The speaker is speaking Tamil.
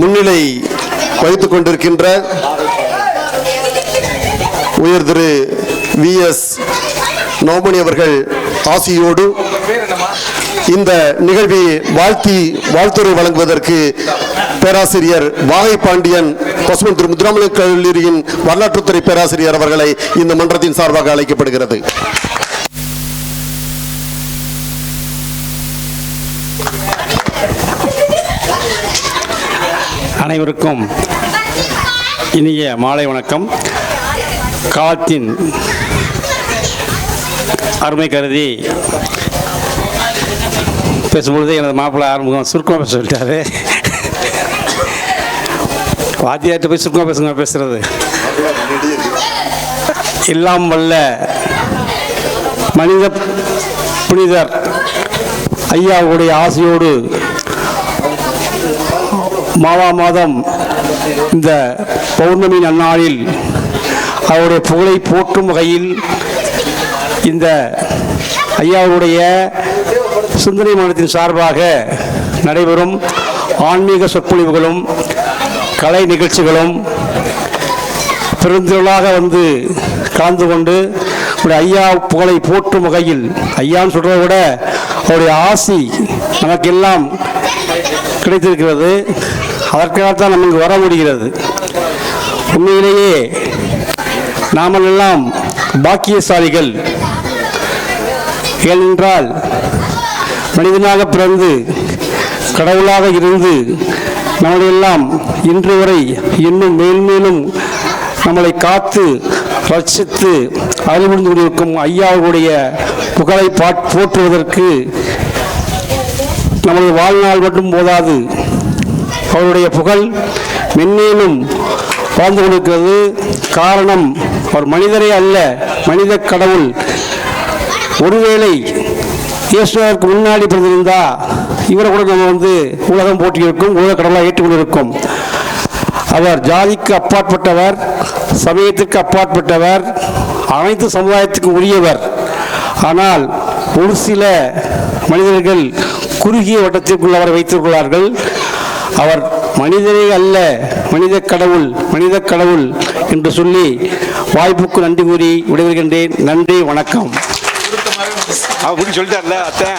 முன்னிலை வைத்துக் கொண்டிருக்கின்ற உயர் திரு வி எஸ் நோமணி அவர்கள் ஆசியோடு இந்த நிகழ்வை வாழ்த்தி வாழ்த்துறை வழங்குவதற்கு பேராசிரியர் வாகை பாண்டியன் பசுமன் திரு முத்துராமலிங்க கல்லூரியின் வரலாற்றுத்துறை பேராசிரியர் அவர்களை இந்த மன்றத்தின் சார்பாக அழைக்கப்படுகிறது. அனைவருக்கும் இனிய மாலை வணக்கம். காலத்தின் அருமை கருதி பேசும்பொழுது எனது மாப்பிள்ளை ஆரம்பம் சுருக்கமாக பேச சொல்லிட்டாரு. வாத்தியார்கிட்ட போய் சுருக்கமாக பேசுங்க பேசுறது. எல்லாம் வல்ல மனித புனிதர் ஐயாவுடைய ஆசையோடு மாவா மாதம் இந்த பௌர்ணமி நன்னாளில் அவருடைய புகழை போற்றும் வகையில் இந்த ஐயாவுடைய சிந்தனை மனத்தின் சார்பாக நடைபெறும் ஆன்மீக சொற்பொழிவுகளும் கலை நிகழ்ச்சிகளும் பெருந்திரளாக வந்து கலந்து கொண்டு அவருடைய ஐயா புகழை போற்றும் வகையில் ஐயான்னு சொல்கிறத விட அவருடைய ஆசி நமக்கெல்லாம் கிடைத்திருக்கிறது. அதற்காகத்தான் தான் நமக்கு வர முடிகிறது. உண்மையிலேயே நாமெல்லாம் பாக்கியசாலிகள். ஏனென்றால் மனிதனாக பிறந்து கடவுளாக இருந்து நம்மளையெல்லாம் இன்று வரை இன்னும் மேல்மேலும் நம்மளை காத்து ரட்சித்து அறிவிழ்ந்து கொண்டிருக்கும் ஐயாவுடைய புகழை பாட் போற்றுவதற்கு நமது வாழ்நாள் மட்டும் போதாது. அவருடைய புகழ் மென்மேலும் வாழ்ந்து கொண்டிருக்கிறது. காரணம் அவர் மனிதரே அல்ல மனித கடவுள். ஒருவேளை இயேசுவருக்கு முன்னாடி பிறந்திருந்தா இவரை கூட நம்ம வந்து உலகம் போட்டியிருக்கும் உலக கடவுளாக ஏற்றுக்கொண்டிருக்கும். அவர் ஜாதிக்கு அப்பாற்பட்டவர் சமயத்திற்கு அப்பாற்பட்டவர் அனைத்து சமுதாயத்துக்கும் உரியவர். ஆனால் ஒரு சில மனிதர்கள் குறுகிய வட்டத்திற்குள் அவரை வைத்திருக்கிறார்கள். அவர் மனிதரே அல்ல மனித கடவுள் மனித கடவுள் என்று சொல்லி வாய்ப்புக்கு நன்றி கூறி விடைபெறுகின்றேன். நன்றி வணக்கம். சொல்லிட்டார்ல அத்தை.